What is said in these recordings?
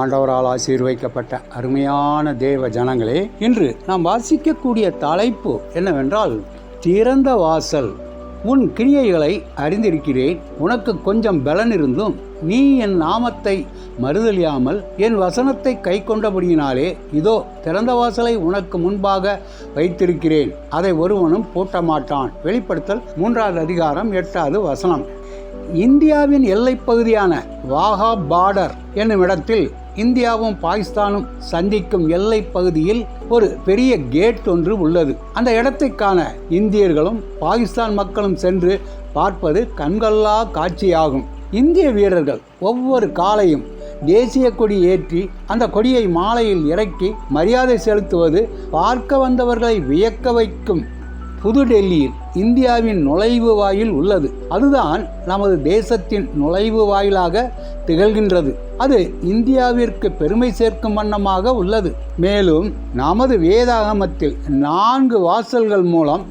ஆண்டவரால் ஆசீர்வைக்கப்பட்ட அருமையான தேவ ஜனங்களே இன்று நாம் வாசிக்கக்கூடிய தலைப்பு என்னவென்றால் திறந்த வாசல். உன் கிரியைகளை அறிந்திருக்கிறேன். உனக்கு கொஞ்சம் பலன் இருந்தும் நீ என் நாமத்தை மறுதலியாமல் என் வசனத்தை கை கொண்டபடியினாலே இதோ திறந்த வாசலை உனக்கு முன்பாக வைத்திருக்கிறேன். அதை ஒருவனும் பூட்ட மாட்டான் வெளிப்படுத்தல் மூன்றாவது அதிகாரம் எட்டாவது வசனம். இந்தியாவின் எல்லை பகுதியான வாகா பார்டர் என்னும் இடத்தில் இந்தியாவும் பாகிஸ்தானும் சந்திக்கும் எல்லை பகுதியில் ஒரு பெரிய கேட் ஒன்று உள்ளது. அந்த இடத்தை காண இந்தியர்களும் பாகிஸ்தான் மக்களும் சென்று பார்ப்பது கண்கொள்ளா காட்சியாகும். இந்திய வீரர்கள் ஒவ்வொரு காலையும் தேசிய கொடி ஏற்றி அந்த கொடியை மாலையில் இறக்கி மரியாதை செலுத்துவது பார்க்க வந்தவர்களை வியக்க வைக்கும் புதுடெல்லியில் இந்தியாவின் நுழைவு வாயில் உள்ளது. அதுதான் நமது தேசத்தின் நுழைவு வாயிலாக திகழ்கின்றது. அது இந்தியாவிற்கு பெருமை சேர்க்கும் வண்ணமாக உள்ளது. மேலும் நமது வேதாகமத்தில் நான்கு வாசல்கள் மூலம்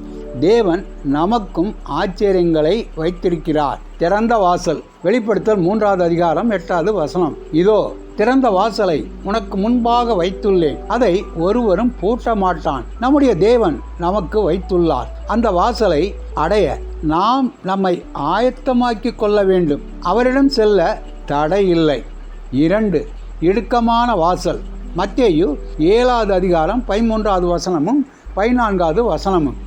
தேவன் நமக்கும் ஆச்சரியங்களை வைத்திருக்கிறார். திறந்த வாசல். வெளிப்படுத்தல் மூன்றாவது அதிகாரம் எட்டாவது வசனம். இதோ திறந்த வாசலை உனக்கு முன்பாக வைத்துள்ளேன். அதை ஒருவரும் பூட்ட மாட்டான் நம்முடைய தேவன் நமக்கு வைத்துள்ளார். அந்த வாசலை அடைய நாம் நம்மை ஆயத்தமாக்கி கொள்ள வேண்டும். அவரிடம் செல்ல தடை இல்லை. இரண்டு இடுக்கமான வாசல். மத்தேயு ஏழாவது அதிகாரம் பதிமூன்றாவது வசனமும் பதினான்காவது வசனமும்.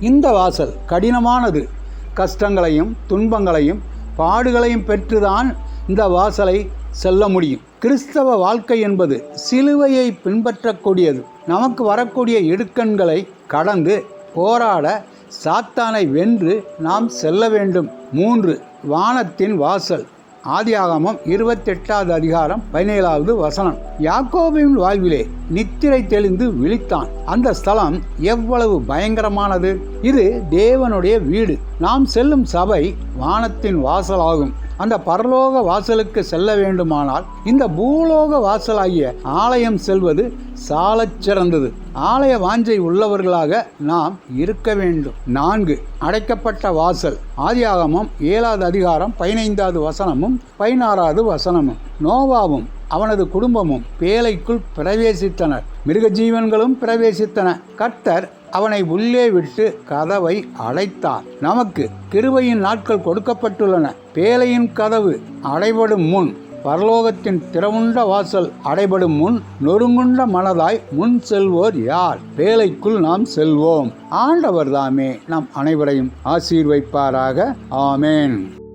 இந்த வாசல் கடினமானது. கஷ்டங்களையும் துன்பங்களையும் பாடுகளையும் பெற்றுதான் இந்த வாசலை செல்ல முடியும். கிறிஸ்தவ வாழ்க்கை என்பது சிலுவையை பின்பற்றக்கூடியது. நமக்கு வரக்கூடிய இடுக்கண்களை கடந்து போராட சாத்தானை வென்று நாம் செல்ல வேண்டும். மூன்று வானத்தின் வாசல். ஆதியாகமம் இருபத்தெட்டாவது அதிகாரம் பதினேழாவது வசனம். யாக்கோபின் வாழ்விலே நித்திரை தெளிந்து விழித்தான். அந்த ஸ்தலம் எவ்வளவு பயங்கரமானது. இது தேவனுடைய வீடு. நாம் செல்லும் சபை வானத்தின் வாசலாகும். அந்த பரலோக வாசலுக்கு செல்ல வேண்டுமானால் இந்த பூலோக வாசலாகிய ஆலயம் செல்வது சாலச் சிறந்தது. ஆலய வாஞ்சை உள்ளவர்களாக நாம் இருக்க வேண்டும். நான்கு அடைக்கப்பட்ட வாசல். ஆதியாகமும் ஏழாவது அதிகாரம் பதினைந்தாவது வசனமும் பதினாறாவது வசனமும். நோவாவும் அவனது குடும்பமும் பேழைக்குள் பிரவேசித்தனர். மிருகஜீவன்களும் பிரவேசித்தன. கர்த்தர் அவனை உள்ளே விட்டு கதவை அடைத்தார். நமக்கு கிருபையின் நாட்கள் கொடுக்கப்பட்டுள்ளன. பேலையின் கதவு அடைபடும் முன் பரலோகத்தின் திறவுண்ட வாசல் அடைபடும் முன் நொறுங்குண்ட மனதாய் முன் செல்வோர் யார்? வேலைக்குள் நாம் செல்வோம். ஆண்டவர் தாமே நாம் அனைவரையும் ஆசீர்வைப்பாராக. ஆமேன்.